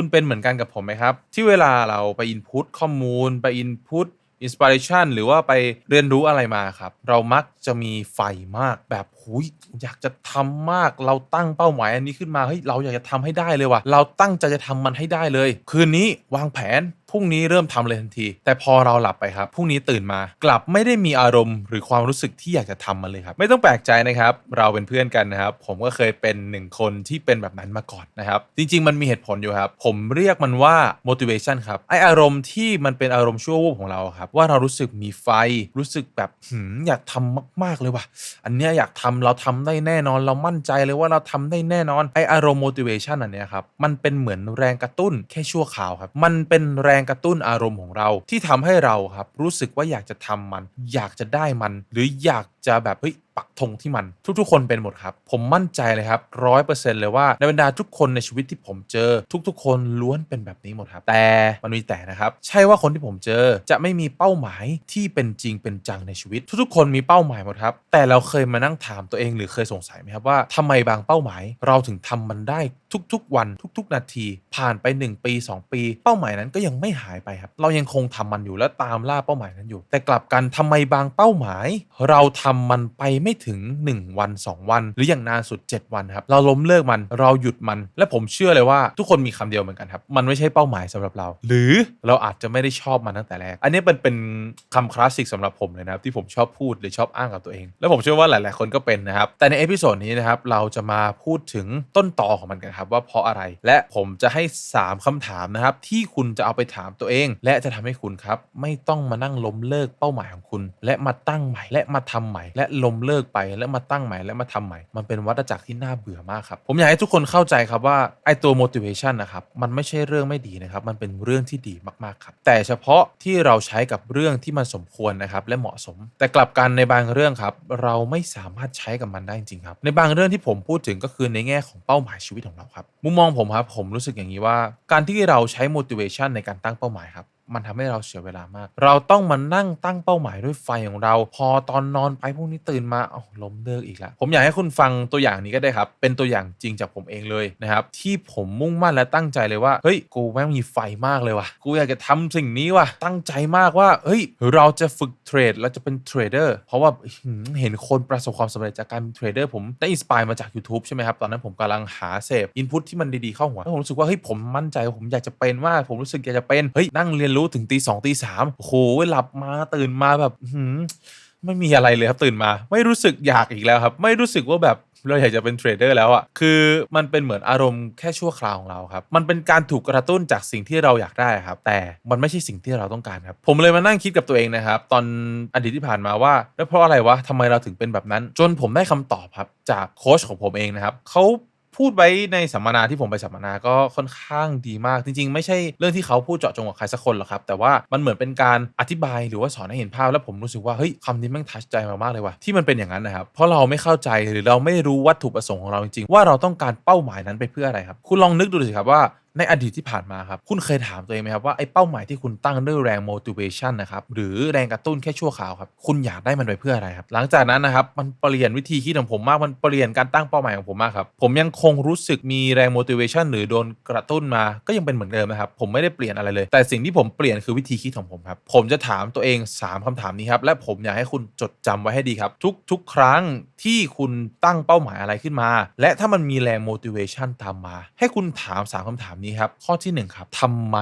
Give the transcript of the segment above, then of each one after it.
คุณเป็นเหมือนกันกับผมไหมครับ ที่เวลาเราไปอินพุตข้อมูล ไปอินพุตอินสปิเรชันหรือว่าไปเรียนรู้อะไรมาครับ เรามักจะมีไฟมากแบบหุยอยากจะทำมากเราตั้งเป้าหมายอันนี้ขึ้นมาเฮ้ยเราอยากจะทำให้ได้เลยว่ะเราตั้งใจจะทำมันให้ได้เลย คืนนี้วางแผน พรุ่งนี้เริ่มทำเลยทันที แต่พอเราหลับไปครับพรุ่งนี้ตื่นมากลับไม่ได้มีอารมณ์ หรือความรู้สึกที่อยากจะทำมันเลยครับ ไม่ต้องแปลกใจนะครับ เราเป็นเพื่อนกันนะครับ ผมก็เคยเป็นหนึ่งคนที่เป็นแบบนั้นมาก่อนนะครับ จริง ๆ มันมีเหตุผลอยู่ครับ ผมเรียกมันว่า motivation ครับไออารมณ์ที่มันเป็นอารมณ์ชั่ววูบของเราครับ ว่าเรารู้สึกมีไฟ รู้สึกแบบหืมอยากทำมาก ๆเลยว่ะอันเนี้ยอยากทำเราทำได้แน่นอน เรามั่นใจเลยว่าเราทำได้แน่นอนไออารมณ์ motivation อันเนี้ยครับมันเป็นเหมือนแรงกระตุ้นแค่ชั่วคราวครับ มันเป็นแรงกระตุ้นอารมณ์ของเรา ที่ทำให้เราครับรู้สึกว่าอยากจะทำมัน อยากจะได้มัน หรืออยากจะแบบเฮ้ย ปักธงที่มัน ทุกๆ คนเป็นหมดครับ ผมมั่นใจเลยครับร้อยเปอร์เซ็นต์เลยว่าในบรรดาทุกคนในชีวิตที่ผมเจอ ทุกๆ คนล้วนเป็นแบบนี้หมดครับ แต่มันมีแต่นะครับ ใช่ว่าคนที่ผมเจอจะไม่มีเป้าหมายที่เป็นจริงเป็นจังในชีวิต ทุกๆ คนมีเป้าหมายหมดครับ แต่เราเคยมานั่งถามตัวเองหรือเคยสงสัยไหมครับว่าทำไมบางเป้าหมาย เราถึงทำมันได้ทุกๆ วันทุก ๆ นาที ผ่านไป 1 ปี 2 ปี เป้าหมายนั้นก็ยังไม่หายไปครับ เรายังคงทำมันอยู่และตามล่าเป้าหมายนั้นอยู่ แต่กลับกันทำไมบางเป้าหมาย เราทำมันไปไไม่ถึง 1 วัน 2 วัน หรืออย่างนานสุด 7 วันครับเราล้มเลิกมันเราหยุดมัน และผมเชื่อเลยว่าทุกคนมีคำเดียวเหมือนกันครับ มันไม่ใช่เป้าหมายสำหรับเรา หรือเราอาจจะไม่ได้ชอบมันตั้งแต่แรก อันนี้เป็นเป็นคำคลาสสิกสำหรับผมเลยนะครับที่ผมชอบพูดหรือชอบอ้างกับตัวเอง และผมเชื่อว่าหลาย ๆ คนก็เป็นนะครับแต่ในเอพิโซดนี้นะครับเราจะมาพูดถึงต้นตอของมันกันครับว่าเพราะอะไร และผมจะให้ 3คำถามนะครับที่คุณจะเอาไปถามตัวเอง และจะทำให้คุณครับไม่ต้องมานั่งล้มเลิกเป้าหมายของคุณ และมาตั้งใหม่และมาทำใหม่ และล้มเลิกิกไปและมาตั้งใหม่และมาทำใหม่ มันเป็นวัฏจักรที่น่าเบื่อมากครับผมอยากให้ทุกคนเข้าใจครับว่าไอตัว motivation นะครับมันไม่ใช่เรื่องไม่ดีนะครับมันเป็นเรื่องที่ดีมากๆครับแต่เฉพาะที่เราใช้กับเรื่องที่มันสมควรนะครับและเหมาะสม แต่กลับกันในบางเรื่องครับเราไม่สามารถใช้กับมันได้จริงครับในบางเรื่องที่ผมพูดถึงก็คือในแง่ของเป้าหมายชีวิตของเราครับมุมมองผมครับผมรู้สึกอย่างนี้ว่า การที่เราใช้ motivation ในการตั้งเป้าหมายครับ มันทำให้เราเสียเวลามาก เราต้องมานั่งตั้งเป้าหมายด้วยไฟของเรา พอตอนนอนไปพวกนี้ตื่นมาเอาล้มเลิกอีกแล้วผมอยากให้คุณฟังตัวอย่างนี้ก็ได้ครับ เป็นตัวอย่างจริงจากผมเองเลยนะครับ ที่ผมมุ่งมั่นและตั้งใจเลยว่าเฮ้ยกูแม่งมีไฟมากเลยว่ะกูอยากจะทำสิ่งนี้ว่ะตั้งใจมากว่าเฮ้ยเราจะฝึกเทรดเราจะเป็นเทรดเดอร์เพราะว่าเห็นคนประสบความสำเร็จจากการเป็นเทรดเดอร์ผมได้อินสปายมาจาก YouTube ใช่ไหมครับตอนนั้นผมกำลังหาเสพอินพุตที่มันดีๆเข้าหัวแล้วผมรู้สึกว่าเฮ้ยผมมั่นใจว่าผมอยากจะเป็นมาผมรู้สึกอยากจะเป็นเฮ้ยนั่งเรียนรู้ถึงตีสองตีสามโอ้โหหลับมาตื่นมาแบบหืมไม่มีอะไรเลยครับตื่นมา ไม่รู้สึกอยากอีกแล้วครับ ไม่รู้สึกว่าแบบเราอยากจะเป็นเทรดเดอร์แล้วอะ่ะ คือมันเป็นเหมือนอารมณ์แค่ชั่วคราวของเราครับ มันเป็นการถูกกระตุ้นจากสิ่งที่เราอยากได้ครับ แต่มันไม่ใช่สิ่งที่เราต้องการครับ ผมเลยมานั่งคิดกับตัวเองนะครับ ตอนอดีตที่ผ่านมาว่า แล้วเพราะอะไรวะทำไมเราถึงเป็นแบบนั้น จนผมได้คำตอบครับ จากโค้ชของผมเองนะครับเขา พูดไว้ในสัมมนาที่ผมไปสัมมนาก็ค่อนข้างดีมาก จริง ๆ ไม่ใช่เรื่องที่เขาพูดเจาะจงกับใครสักคนหรอกครับ แต่ว่ามันเหมือนเป็นการอธิบายหรือว่าสอนให้เห็นภาพ แล้วผมรู้สึกว่าเฮ้ยคำนี้แม่งทัชใจมามากเลยว่ะที่มันเป็นอย่างนั้นนะครับเพราะเราไม่เข้าใจหรือเราไม่รู้วัตถุประสงค์ของเราจริงๆว่าเราต้องการเป้าหมายนั้นไปเพื่ออะไรครับ คุณลองนึกดูสิครับว่าในอดีตที่ผ่านมาครับ คุณเคยถามตัวเองไหมครับว่าไอ้เป้าหมายที่คุณตั้งด้วยแรง motivation นะครับ หรือแรงกระตุ้นแค่ชั่วคราวครับ คุณอยากได้มันไปเพื่ออะไรครับ หลังจากนั้นนะครับ มันเปลี่ยนวิธีคิดของผมมาก มันเปลี่ยนการตั้งเป้าหมายของผมมากครับ ผมยังคงรู้สึกมีแรง motivation หรือโดนกระตุ้นมา ก็ยังเป็นเหมือนเดิมนะครับ ผมไม่ได้เปลี่ยนอะไรเลย แต่สิ่งที่ผมเปลี่ยนคือวิธีคิดของผมครับ ผมจะถามตัวเอง 3คำถามนี้ครับ และผมอยากให้คุณจดจำไว้ให้ดีครับ ทุกทุกครั้งที่คุณตั้งเป้าหมายอะไรขึ้นมา และถ้ามันมีแรง motivation ตามมา ให้คุณถาม 3คำถามนี้ครับ ข้อที่ 1 ครับทำไม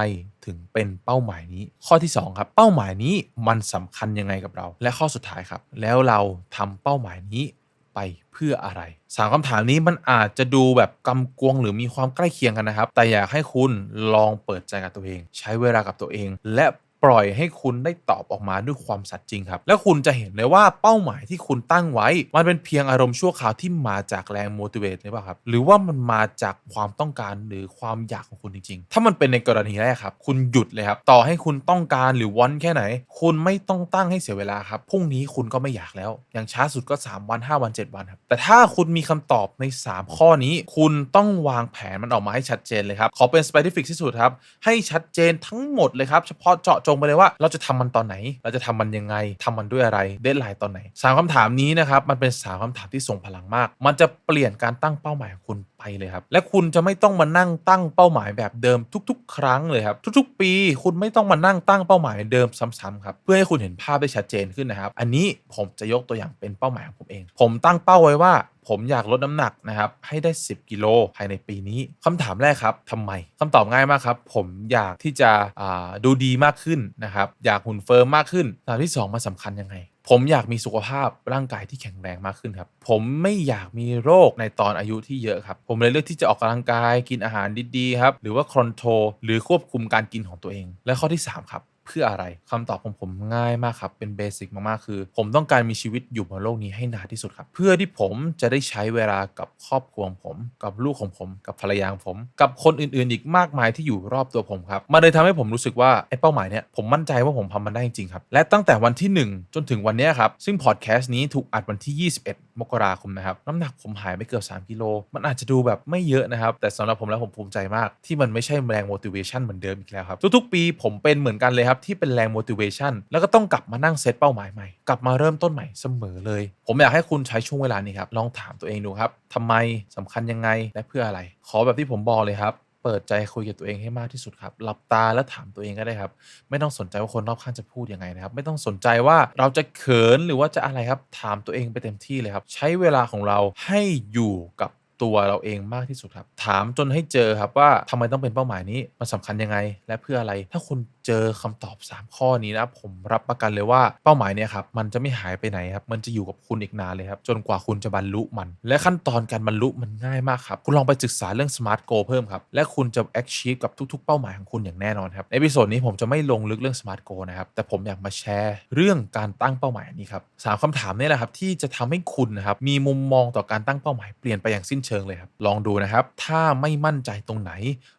ถึงเป็นเป้าหมายนี้ ข้อที่ 2 ครับ เป้าหมายนี้มันสำคัญยังไงกับเรา และข้อสุดท้ายครับ แล้วเราทำเป้าหมายนี้ไปเพื่ออะไรสามคำถามนี้มันอาจจะดูแบบกำกวงหรือมีความใกล้เคียงกันนะครับ แต่อยากให้คุณลองเปิดใจกับตัวเอง ใช้เวลากับตัวเอง และ ล่อยให้คุณได้ตอบออกมาด้วยความสัตย์จริงครับ แล้วคุณจะเห็นเลยว่าเป้าหมายที่คุณตั้งไว้ มันเป็นเพียงอารมณ์ชั่วคราวที่มาจากแรง motivate หรือเปล่าครับ หรือว่ามันมาจากความต้องการหรือความอยากของคุณจริง ๆ ถ้ามันเป็นในกรณีแรกครับ คุณหยุดเลยครับ ต่อให้คุณต้องการหรือวอนแค่ไหน คุณไม่ต้องตั้งให้เสียเวลาครับ พรุ่งนี้คุณก็ไม่อยากแล้ว อย่างช้าสุดก็ 3 วัน 5 วัน 7 วันครับ แต่ถ้าคุณมีคำตอบใน 3 ข้อนี้ คุณต้องวางแผนมันออกมาให้ชัดเจนเลยครับ ขอเป็น specific ที่สุดครับ ให้ชัดเจนทั้งหมดเลยครับ เฉพาะเจาะจงไปเลยว่าเราจะทำมันตอนไหน เราจะทำมันยังไงทำมันด้วยอะไรเดทไลน์ตอนไหนสามคำถามนี้นะครับมันเป็นสามคำถามที่ทรงพลังมาก มันจะเปลี่ยนการตั้งเป้าหมายของคุณไปเลยครับ และคุณจะไม่ต้องมานั่งตั้งเป้าหมายแบบเดิมทุก ๆ ครั้งเลยครับ ทุก ๆ ปี คุณไม่ต้องมานั่งตั้งเป้าหมายเดิมซ้ำๆครับเพื่อให้คุณเห็นภาพได้ชัดเจนขึ้นนะครับ อันนี้ผมจะยกตัวอย่างเป็นเป้าหมายของผมเอง ผมตั้งเป้าไว้ว่า ผมอยากลดน้ำหนักนะครับให้ได้ 10 กิโลภายในปีนี้คำถามแรกครับทำไมคำตอบง่ายมากครับ ผมอยากที่จะดูดีมากขึ้นนะครับอยากหุ่นเฟิร์มมากขึ้นคำถามที่สองมันสำคัญยังไง ผมอยากมีสุขภาพร่างกายที่แข็งแรงมากขึ้นครับ ผมไม่อยากมีโรคในตอนอายุที่เยอะครับ ผมเลยเลือกที่จะออกกำลังกายกินอาหารดีๆครับ หรือว่าคอนโทรหรือควบคุมการกินของตัวเอง และข้อที่ 3 ครับ เพื่ออะไรคำตอบของผมง่ายมากครับ เป็นเบสิกมาก ๆ คือ ผมต้องการมีชีวิตอยู่บนโลกนี้ให้นานที่สุดครับ เพื่อที่ผมจะได้ใช้เวลากับครอบครัวผม กับลูกของผม กับภรรยาของผม กับคนอื่น ๆ อีกมากมายที่อยู่รอบตัวผมครับมันเลยทำให้ผมรู้สึกว่าไอ้เป้าหมายเนี้ยผมมั่นใจว่าผมทำมันได้จริงๆครับและตั้งแต่วันที่ 1 จนถึงวันนี้ครับซึ่งพอดแคสต์นี้ถูกอัดวันที่ 21 มกราคมนะครับน้ำหนักผมหายไปเกือบ3กิโลมันอาจจะดูแบบไม่เยอะนะครับแต่สำหรับผมแล้วผมภูมิใจมาก ที่มันไม่ใช่แรง motivation เหมือนเดิมอีกแล้วครับทุกๆ ปีผมเป็นเหมือนกันเลยครับที่เป็นแรง motivation แล้วก็ต้องกลับมานั่งเซตเป้าหมายใหม่ กลับมาเริ่มต้นใหม่เสมอเลย ผมอยากให้คุณใช้ช่วงเวลานี้ครับลองถามตัวเองดูครับทำไมสำคัญยังไงและเพื่ออะไร ขอแบบที่ผมบอกเลยครับเปิดใจคุยกับตัวเองให้มากที่สุดครับ หลับตาแล้วถามตัวเองก็ได้ครับ ไม่ต้องสนใจว่าคนรอบข้างจะพูดยังไงนะครับ ไม่ต้องสนใจว่าเราจะเขินหรือว่าจะอะไรครับ ถามตัวเองไปเต็มที่เลยครับ ใช้เวลาของเราให้อยู่กับตัวเราเองมากที่สุดครับ ถามจนให้เจอครับว่าทำไมต้องเป็นเป้าหมายนี้ มันสำคัญยังไง และเพื่ออะไร ถ้าคุณ เจอคำตอบ 3 ข้อนี้นะผมรับประกันเลยว่าเป้าหมายเนี่ยครับมันจะไม่หายไปไหนครับมันจะอยู่กับคุณอีกนานเลยครับจนกว่าคุณจะบรรลุมัน และขั้นตอนการบรรลุมันง่ายมากครับคุณลองไปศึกษาเรื่อง smart goal เพิ่มครับและคุณจะ achieve กับทุกๆ เป้าหมายของคุณอย่างแน่นอนครับในพิโซดนี้ผมจะไม่ลงลึกเรื่อง smart goal นะครับแต่ผมอยากมาแชร์เรื่องการตั้งเป้าหมายนี้ครับสามคำถามนี่แหละครับที่จะทำให้คุณนะครับมีมุมมองต่อการตั้งเป้าหมายเปลี่ยนไปอย่างสิ้นเชิงเลยครับลองดูนะครับถ้าไม่มั่นใจตรงไหน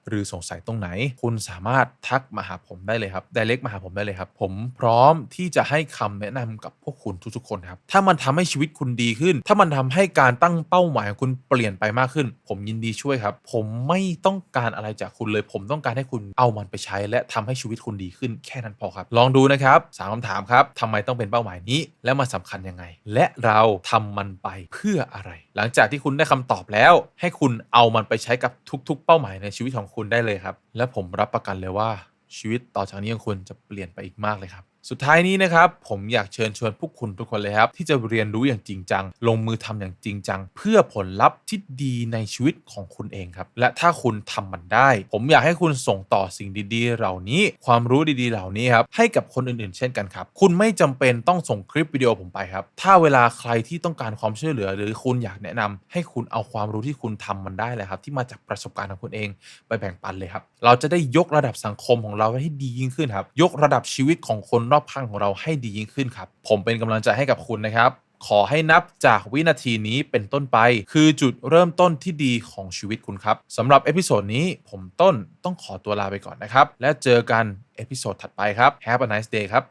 หรือสงสัยตรงไหน คุณสามารถทักมาหาผมได้เลยครับ direct มาหาผมได้เลยครับ ผมพร้อมที่จะให้คำแนะนำกับพวกคุณทุกๆคนครับ ถ้ามันทำให้ชีวิตคุณดีขึ้น ถ้ามันทำให้การตั้งเป้าหมายของคุณเปลี่ยนไปมากขึ้น ผมยินดีช่วยครับ ผมไม่ต้องการอะไรจากคุณเลย ผมต้องการให้คุณเอามันไปใช้ และทำให้ชีวิตคุณดีขึ้นแค่นั้นพอครับ ลองดูนะครับสามคำถามครับทำไมต้องเป็นเป้าหมายนี้ และมันสำคัญยังไง และเราทำมันไปเพื่ออะไร หลังจากที่คุณได้คำตอบแล้ว ให้คุณเอามันไปใช้กับทุก ๆ เป้าหมายในชีวิตของคุณคุณได้เลยครับ และผมรับประกันเลยว่าชีวิตต่อจากนี้ของคุณจะเปลี่ยนไปอีกมากเลยครับ สุดท้ายนี้นะครับผมอยากเชิญชวนพวกคุณทุกคนเลยครับที่จะเรียนรู้อย่างจริงจัง ลงมือทำอย่างจริงจัง เพื่อผลลัพธ์ที่ดีในชีวิตของคุณเองครับ และถ้าคุณทำมันได้ ผมอยากให้คุณส่งต่อสิ่งดีๆ เหล่านี้ ความรู้ดีๆ เหล่านี้ครับให้กับคนอื่นๆ เช่นกันครับ คุณไม่จำเป็นต้องส่งคลิปวิดีโอผมไปครับ ถ้าเวลาใครที่ต้องการความช่วยเหลือ หรือคุณอยากแนะนำให้คุณเอาความรู้ที่คุณทำมันได้เลยครับ ที่มาจากประสบการณ์ของคุณเองไปแบ่งปันเลยครับ เราจะได้ยกระดับสังคมของเราให้ดียิ่งขึ้นครับ ยกระดับชีวิตของคนรอบข้างของเราให้ดียิ่งขึ้นครับ ผมเป็นกำลังใจให้กับคุณนะครับ ขอให้นับจากวินาทีนี้เป็นต้นไป คือจุดเริ่มต้นที่ดีของชีวิตคุณครับสำหรับเอพิโซดนี้ผมต้นต้องขอตัวลาไปก่อนนะครับ และเจอกันเอพิโซดถัดไปครับ Have a nice day ครับ